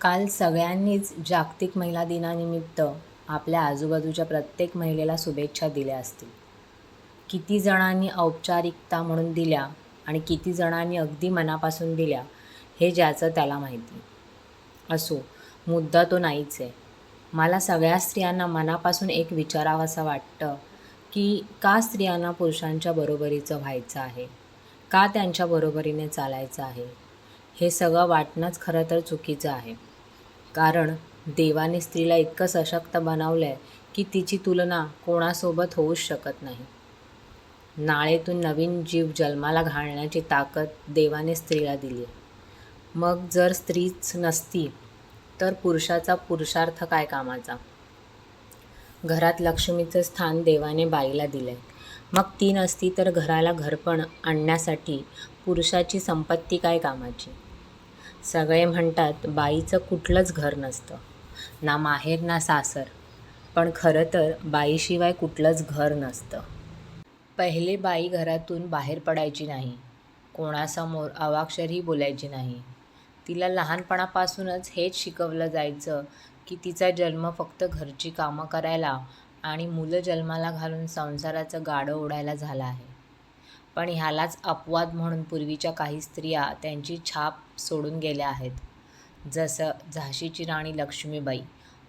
काल सगळ्यांनीच जागतिक महिला दिनानिमित्त आपल्या आजूबाजूच्या प्रत्येक महिलेला शुभेच्छा दिल्या असतील. किती जणांनी औपचारिकता म्हणून दिल्या आणि किती जणांनी अगदी मनापासून दिल्या हे ज्याचं त्याला माहिती असो मुद्दा तो नाहीच आहे. मला सगळ्या स्त्रियांना मनापासून एक विचारावासा वाटतं की का स्त्रियांना पुरुषांच्या बरोबरीचं व्हायचं आहे? का त्यांच्या बरोबरीने चालायचं आहे? हे सगळं वाटणंच खरं तर चुकीचं आहे. कारण देवाने स्त्रीला इतकं सशक्त बनवलं आहे की तिची तुलना कोणासोबत होऊच शकत नाही. नाळेतून नवीन जीव जन्माला घालण्याची ताकद देवाने स्त्रीला दिली आहे मग जर स्त्रीच नसती तर पुरुषाचा पुरुषार्थ काय कामाचा? घरात लक्ष्मीचं स्थान देवाने बाईला दिलं आहे मग ती नसती तर घराला घरपण आणण्यासाठी पुरुषाची संपत्ती काय कामाची? सगळे म्हणतात बाईचं कुठलंच घर नसतं. ना माहेर ना सासर. पण खरं तर बाईशिवाय कुठलंच घर नसतं. पहिले बाई घरातून बाहेर पडायची नाही. कोणासमोर अवाक्षरही बोलायची नाही. तिला लहानपणापासूनच हेच शिकवलं जायचं की तिचा जन्म फक्त घरची कामं करायला आणि मुलं जन्माला घालून संसाराचं गाडं ओढायला झाला आहे. पण ह्यालाच अपवाद म्हणून पूर्वीच्या काही स्त्रिया त्यांची छाप सोडून गेल्या आहेत. जसं झाशीची राणी लक्ष्मीबाई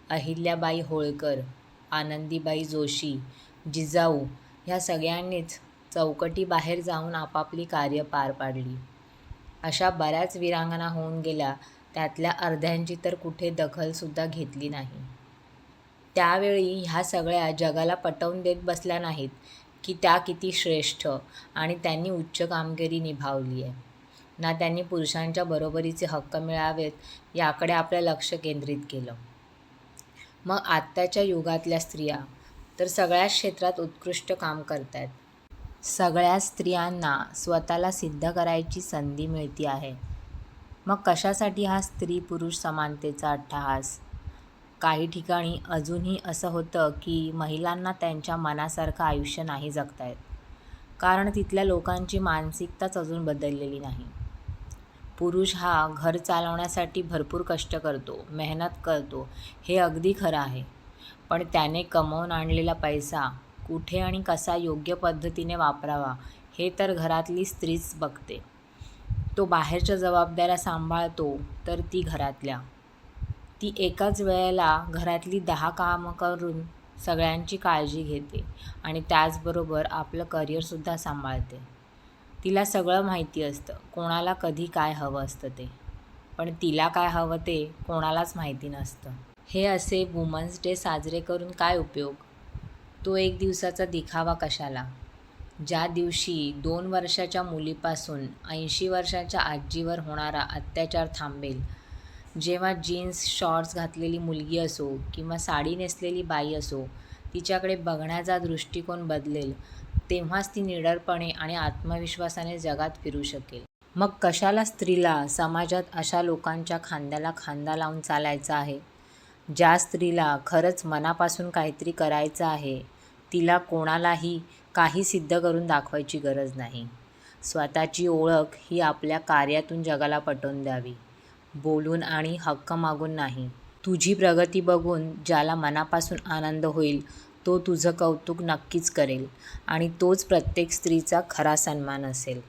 अहिल्याबाई होळकर आनंदीबाई जोशी जिजाऊ ह्या सगळ्यांनीच चौकटी बाहेर जाऊन आपापली कार्य पार पाडली. अशा बऱ्याच विरांगणा होऊन गेल्या त्यातल्या अर्ध्यांची तर कुठे दखलसुद्धा घेतली नाही. त्यावेळी ह्या सगळ्या जगाला पटवून देत बसल्या नाहीत की त्या किती श्रेष्ठ आणि त्यांनी उच्च कामगिरी निभावली आहे. ना त्यांनी पुरुषांच्या बरोबरीचे हक्क मिळावेत याकडे आपलं लक्ष केंद्रित केलं. मग आत्ताच्या युगातल्या स्त्रिया तर सगळ्याच क्षेत्रात उत्कृष्ट काम करत आहेत सगळ्या स्त्रियांना स्वतःला सिद्ध करायची संधी मिळती आहे. मग कशासाठी हा स्त्री पुरुष समानतेचा अट्टहास? काही ठिकाणी अजूनही असं होतं की महिलांना त्यांच्या मनासारखं आयुष्य नाही जगता येत कारण तिथल्या लोकांची मानसिकताच अजून बदललेली नाही. पुरुष हा घर चालवण्यासाठी भरपूर कष्ट करतो मेहनत करतो हे अगदी खरं आहे. पण त्याने कमवून आणलेला पैसा कुठे आणि कसा योग्य पद्धतीने वापरावा हे तर घरातली स्त्रीच बघते. तो बाहेरच्या जबाबदाऱ्या सांभाळतो तर ती घरातल्या. ती एकाच वेळेला घरातली दहा कामं करून सगळ्यांची काळजी घेते आणि त्याचबरोबर आपलं करिअरसुद्धा सांभाळते. तिला सगळं माहिती असतं कोणाला कधी काय हवं असतं ते. पण तिला काय हवं ते कोणालाच माहिती नसतं. हे असे वुमन्स डे साजरे करून काय उपयोग? तो एक दिवसाचा दिखावा कशाला? ज्या दिवशी दोन वर्षाच्या मुलीपासून ऐंशी वर्षाच्या आजीवर होणारा अत्याचार थांबेल जेव्हा जीन्स शॉर्ट्स घातलेली मुलगी असो किंवा साडी नेसलेली बाई असो तिच्याकडे बघण्याचा दृष्टिकोन बदलेल तेव्हाच ती निडरपणे आणि आत्मविश्वासाने जगात फिरू शकेल. मग कशाला स्त्रीला समाजात अशा लोकांच्या खांद्याला खांदा लावून चालायचा आहे? ज्या स्त्रीला खरंच मनापासून काहीतरी करायचं आहे तिला कोणालाही काही सिद्ध करून दाखवायची गरज नाही. स्वतःची ओळख ही आपल्या कार्यातून जगाला पटवून द्यावी. बोलून आणि हक्क मागून नाही. तुझी प्रगती बघून ज्याला मनापासून आनंद होईल तो तुझं कौतुक नक्कीच करेल आणि तोच प्रत्येक स्त्रीचा खरा सन्मान असेल.